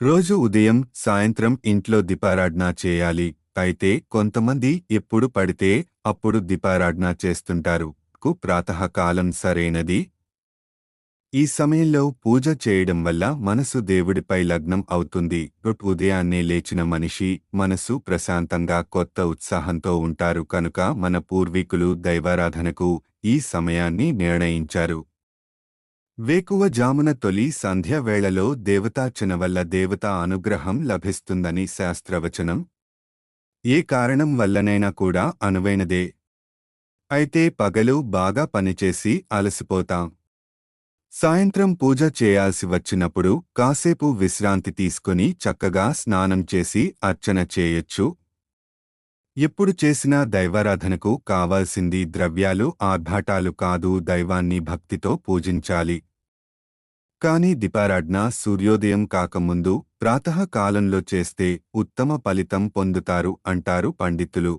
రోజు ఉదయం సాయంత్రం ఇంట్లో దీపారాధన చేయాలి. అయితే కొంతమంది ఎప్పుడు పడితే అప్పుడు దీపారాధన చేస్తుంటారు. కు ప్రాతకాలం సరైనది. ఈ సమయంలో పూజ చేయడం వల్ల మనసు దేవుడిపై లగ్నం అవుతుంది. రొట్ ఉదయాన్నే లేచిన మనిషి మనసు ప్రశాంతంగా కొత్త ఉత్సాహంతో ఉంటారు. కనుక మన పూర్వీకులు దైవారాధనకు ఈ సమయాన్ని నిర్ణయించారు. వేకువ జామున తొలి సంధ్య వేళలో దేవతార్చన వల్ల దేవతా అనుగ్రహం లభిస్తుందని శాస్త్రవచనం. ఏ కారణం వల్లనైనా కూడా అనువైనదే. అయితే పగలు బాగా పనిచేసి అలసిపోతాం. సాయంత్రం పూజ చేయాల్సి వచ్చినప్పుడు కాసేపు విశ్రాంతి తీసుకుని చక్కగా స్నానం చేసి అర్చన చేయొచ్చు. ఎప్పుడు చేసినా దైవారాధనకు కావాల్సింది ద్రవ్యాలు ఆర్భాటాలు కాదు దైవాన్ని భక్తితో పూజించాలి. కాని దీపారాధన సూర్యోదయం కాకముందు ప్రాతకాలంలో చేస్తే ఉత్తమ ఫలితం పొందుతారు అంటారు పండితులు.